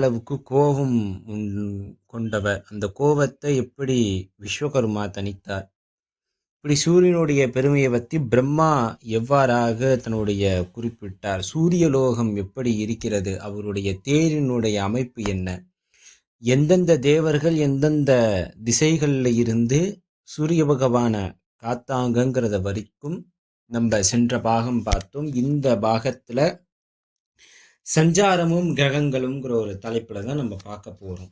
அளவுக்கு கோபம் கொண்டவர் அந்த கோபத்தை எப்படி விஸ்வகர்மா தணித்தார்? இப்படி சூரியனுடைய பெருமையை பற்றி பிரம்மா எவ்வாறாக தன்னுடைய குறிப்பிட்டார்? சூரியலோகம் எப்படி இருக்கிறது? அவருடைய தேரினுடைய அமைப்பு என்ன? எந்தெந்த தேவர்கள் எந்தெந்த திசைகளில் இருந்து சூரிய பகவான காத்தாங்கங்கிறத வரைக்கும் நம்ம சென்ற பாகம் பார்த்தோம். இந்த பாகத்தில் சஞ்சாரமும் கிரகங்களுங்கிற ஒரு தலைப்பில் தான் நம்ம பார்க்க போகிறோம்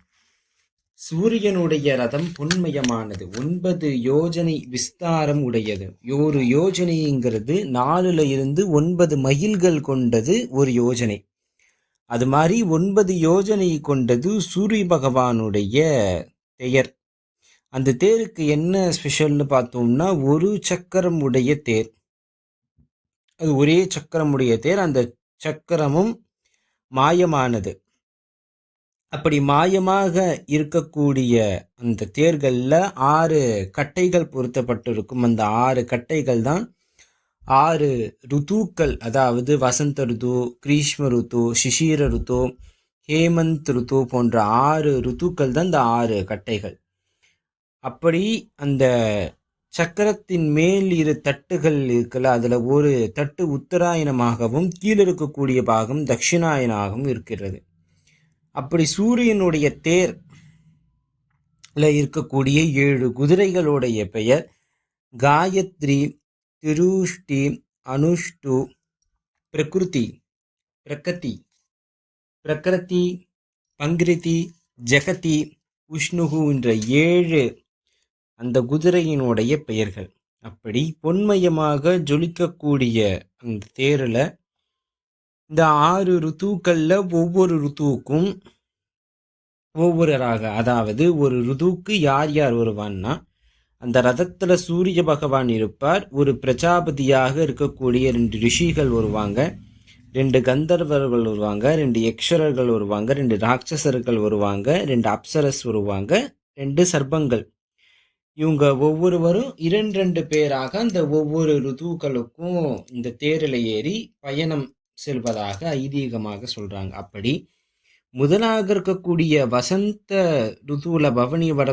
சூரியனுடைய ரதம் பொன்மயமானது. ஒன்பது யோஜனை விஸ்தாரம் உடையது. ஒரு யோஜனைங்கிறது நாலுல இருந்து ஒன்பது மயில்கள் கொண்டது ஒரு யோஜனை. அது மாதிரி ஒன்பது யோஜனை கொண்டது சூரிய பகவானுடைய தேர். அந்த தேருக்கு என்ன ஸ்பெஷல்னு பார்த்தோம்னா ஒரு சக்கரம் உடைய தேர். அது ஒரே சக்கரம் உடைய தேர். அந்த சக்கரமும் மாயமானது. அப்படி மாயமாக இருக்கக்கூடிய அந்த தேர்களில் ஆறு கட்டைகள் பொருத்தப்பட்டிருக்கும். அந்த ஆறு கட்டைகள் தான் ஆறு ருத்துக்கள் அதாவது வசந்த ருத்து கிரீஷ்ம ருத்து சிஷிர ருத்து ஹேமந்த் ருத்து போன்ற ஆறு ருத்துக்கள் தான் இந்த ஆறு கட்டைகள். அப்படி அந்த சக்கரத்தின் மேல் இரு தட்டுகள் இருக்கல அதில் ஒரு தட்டு உத்தராயணமாகவும் கீழே இருக்கக்கூடிய பாகம் தட்சிணாயனாகவும் இருக்கிறது. அப்படி சூரியனுடைய தேர்ல இருக்கக்கூடிய ஏழு குதிரைகளுடைய பெயர் காயத்ரி திருஷ்டி அனுஷ்டு பிரகிருதி பிரகதி. பிரகிருதி பங்கிருதி ஜெகதி உஷ்ணுகு என்ற ஏழு அந்த குதிரையினுடைய பெயர்கள். அப்படி பொன்மயமாக ஜொலிக்கக்கூடிய அந்த தேரில் இந்த ஆறு ருத்துக்களில் ஒவ்வொரு ருத்துவுக்கும் ஒவ்வொரு ராக அதாவது ஒரு ருதுவுக்கு யார் யார் வருவான்னா அந்த ரதத்தில் சூரிய பகவான் இருப்பார் ஒரு பிரஜாபதியாக இருக்கக்கூடிய ரெண்டு ரிஷிகள் வருவாங்க ரெண்டு கந்தர்வர்கள் வருவாங்க ரெண்டு யக்ஷரர்கள் வருவாங்க ரெண்டு ராட்சசர்கள் வருவாங்க ரெண்டு அப்சரஸ் வருவாங்க ரெண்டு சர்பங்கள் இவங்க ஒவ்வொருவரும் இரண்டு ரெண்டு பேராக அந்த ஒவ்வொரு ருதுக்களுக்கும் இந்த தேரில் ஏறி பயணம் செல்வதாக ஐதீகமாக சொல்றாங்க. அப்படி முதலாக இருக்கக்கூடிய வசந்த ருதுவில் பவனி வட